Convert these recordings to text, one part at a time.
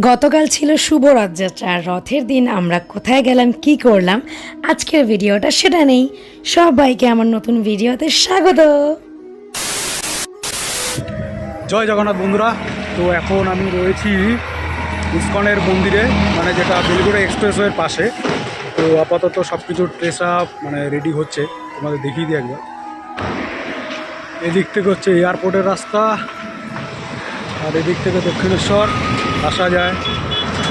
গতকাল ছিল শুভ রথযাত্রা রথের দিন, আমরা কোথায় গেলাম, কি করলাম, আজকের ভিডিওটা সেটা নেই। সবাইকে আমার নতুন ভিডিওতে স্বাগত। জয় জগন্নাথ বন্ধুরা, তো এখন আমি রয়েছি ইস্কনের মন্দিরে মানে যেটা বেলগুড়া এক্সপ্রেসওয়ের পাশে। তো আপাতত সব কিছু ড্রেস আপ মানে রেডি হচ্ছে, তোমাদের দেখিয়ে দিই একবার। এদিক থেকে হচ্ছে এয়ারপোর্টের রাস্তা, আর এদিক থেকে দক্ষিণেশ্বর। আসা যায়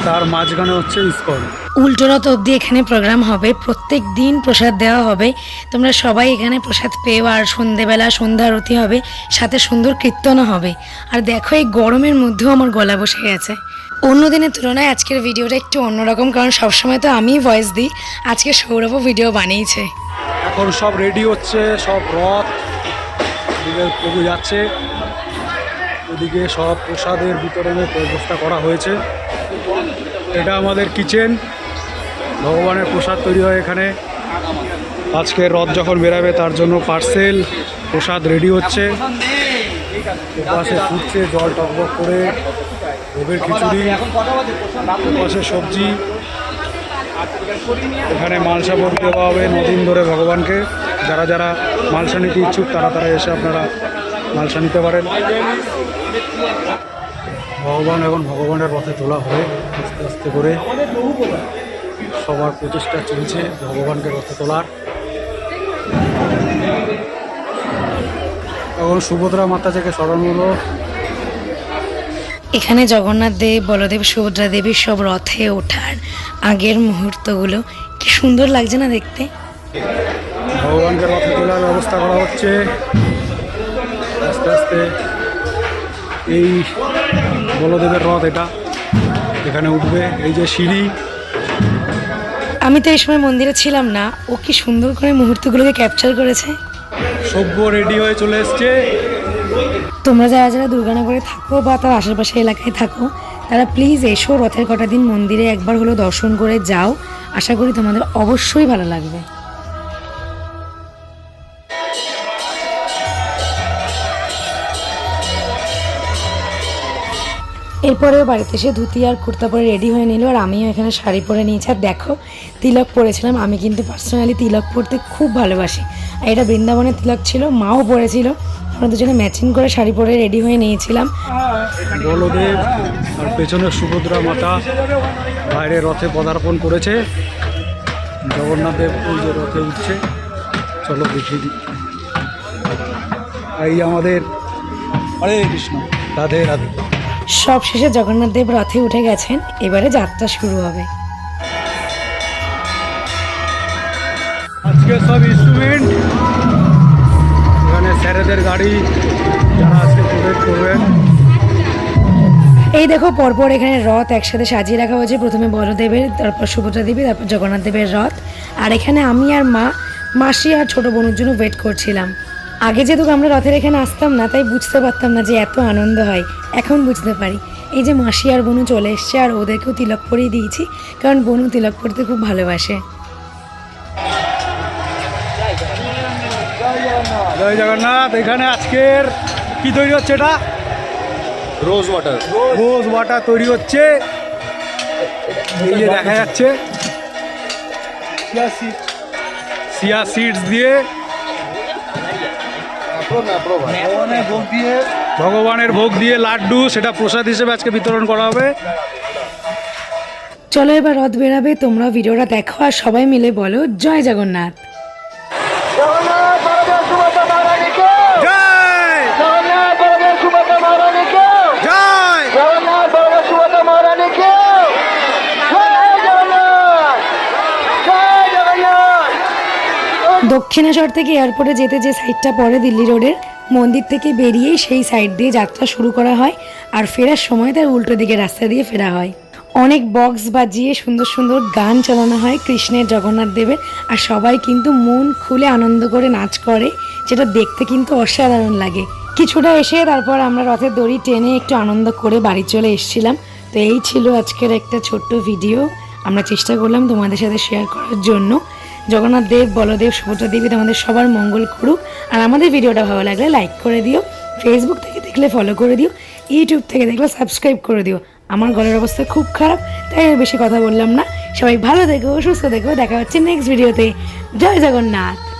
তার মাঝখানে হচ্ছে ইস্কন। উল্টো রথ অবধি এখানে প্রোগ্রাম হবে প্রত্যেক দিন প্রসাদ দেওয়া হবে। তোমরা সবাই এখানে প্রসাদ পেও আর সন্ধেবেলা সন্ধ্যা আরতি হবে সাথে সুন্দর কীর্তনও হবে। আর দেখো এই গরমের মধ্যেও আমার গলা বসে গেছে। অন্য দিনের তুলনায় আজকের ভিডিওটা একটু অন্যরকম কারণ সবসময় তো আমিই ভয়েস দিই। আজকে সৌরভও ভিডিও বানিয়েছে। এখন সব রেডি হচ্ছে সব রথ প্রভু যাচ্ছে। ওদিকে সব প্রসাদের বিতরণের ব্যবস্থা করা হয়েছে। এটা আমাদের কিচেন। ভগবানের প্রসাদ তৈরি হয় এখানে। আজকে রথ যখন বেরাবে তার জন্য পার্সেল, প্রসাদ রেডি হচ্ছে। পাশে ফুটছে জল টকবক করে, ভোগের খিচুড়ি পাশে সবজি। এখানে মালসা ভোগ দেওয়া হবে নদিন ধরে ভগবানকে। যারা যারা মালসা নিতে ইচ্ছুক তারা তারা এসে আপনারা মালসা নিতে পারেন। ভগবান এখন ভগবানের পথে তোলা হবে আস্তে আস্তে করে। সবার প্রচেষ্টা চলছে ভগবানকে রথে তোলার। এখন সুভদ্রা মাতা থেকে স্মরণ হলো। এখানে জগন্নাথ দেব বলদেব সুভদ্রা দেবীর সব রথে ওঠার আগের মুহূর্তগুলো। কি সুন্দর লাগছে না দেখতে? ভগবানকে রথে তোলার ব্যবস্থা করা হচ্ছে। আস্তে আস্তে এই বলদেবের রথ এটা এখানে উঠবে। এই যে সিঁড়ি। আমি তো এই সময় মন্দিরে ছিলাম না। ও কি সুন্দর করে মুহূর্তগুলোকে ক্যাপচার করেছে। সভ্য রেডি হয়ে চলে এসছে। তোমরা যারা যারা দুর্গানগরে থাকো বা তার আশেপাশে এলাকায় থাকো তারা প্লিজ এসো রথের কটা দিন মন্দিরে একবার হলো দর্শন করে যাও। আশা করি তোমাদের অবশ্যই ভালো লাগবে। এরপরেও বাড়িতে এসে ধুতি আর কুর্তা পরে রেডি হয়ে নিল আর আমিও এখানে শাড়ি পরে নিয়েছি। আর দেখো, তিলক পরেছিলাম। আমি কিন্তু পার্সোনালি তিলক পরতে খুব ভালোবাসি। আর এটা বৃন্দাবনের তিলক ছিল, মাও পরেছিল। আমরা দুজনে ম্যাচিং করে শাড়ি পরে রেডি হয়ে নিয়েছিলাম। বলদেব আর পেছনে সুভদ্রা মাতা বাইরে রথে পদার্পণ করেছে। জগন্নাথ দেব যে রথে উঠছে, চলো দিই। এই আমাদের হরে কৃষ্ণ। রাধে রাধে। সব শেষে জগন্নাথ দেব রথে উঠে গেছেন এবারে যাত্রা শুরু হবে। আজকে সব ইনস্ট্রুমেন্ট এখানে স্যারেদের গাড়ি যারা আজকে করবেন। এই দেখো পরপর এখানে রথ একসাথে সাজিয়ে রাখা হয়েছে। প্রথমে বলদেবের তারপর সুভদ্রা দেবী তারপর জগন্নাথ দেবের রথ। আর এখানে আমি আর মা মাসি আর ছোট বোনের জন্য ওয়েট করছিলাম। আগে যেহেতু আমরা রথের এখানে আসতাম না তাই বুঝতে পারতাম না যে এত আনন্দ হয়। এখন বুঝতে পারি। এই যে মাসি আর বনু চলে এসছে আর ওদেরকেও তিলক পরিয়ে দিয়েছি কারণ বনু তিলক পরতে খুব ভালোবাসে। জয় জগন্নাথ এখানে আজকের কি তৈরি হচ্ছে এটা? রোজ ওয়াটার রোজ ওয়াটার তৈরি হচ্ছে। এই যে দেখা যাচ্ছে। সিয়া সিডস দিয়ে ভগবানের ভোগ দিয়ে লাড্ডু সেটা প্রসাদ হিসেবে আজকে বিতরণ করা হবে। চলো এবার রথ বেরাবে তোমরা ভিডিওটা দেখো আর সবাই মিলে বলো জয় জগন্নাথ জগন্নাথ বলদেব সুভদ্রা মহারানীকে জয় জগন্নাথ বলদেব সুভদ্রা মহারানীকে জয় জগন্নাথ বলদেব সুভদ্রা মহারানীকে জয় জগন্নাথ জয় জগন্নাথ দক্ষিণেশ্বর থেকে এয়ারপোর্টে যেতে যে সাইডটা পড়ে দিল্লি রোডের মন্দির থেকে বেরিয়েই সেই সাইড দিয়ে যাত্রা শুরু করা হয় আর ফেরার সময় তার উল্টো দিকে রাস্তা দিয়ে ফেরা হয়। অনেক বক্স বাজিয়ে সুন্দর সুন্দর গান চালানো হয় কৃষ্ণের, জগন্নাথ দেবের আর সবাই কিন্তু মন খুলে আনন্দ করে নাচ করে, যেটা দেখতে কিন্তু অসাধারণ লাগে। কিছুটা এসে তারপর আমরা রথের দড়ি টেনে একটু আনন্দ করে বাড়ি চলে এসেছিলাম। তো এই ছিল আজকের একটা ছোট্ট ভিডিও আমরা চেষ্টা করলাম তোমাদের সাথে শেয়ার করার জন্য। জগন্নাথ দেব, বলদেব, সুভদ্রা দেবী তোমাদের সবার মঙ্গল করুক। আর আমাদের ভিডিওটা ভালো লাগলে লাইক করে দিও। ফেসবুক থেকে দেখলে ফলো করে দিও। ইউটিউব থেকে দেখলে সাবস্ক্রাইব করে দিও। আমার ঘরের অবস্থা খুব খারাপ, তাই বেশি কথা বললাম না। সবাই ভালো থেকো, সুস্থ থেকো। দেখা হচ্ছে নেক্সট ভিডিওতে জয় জগন্নাথ।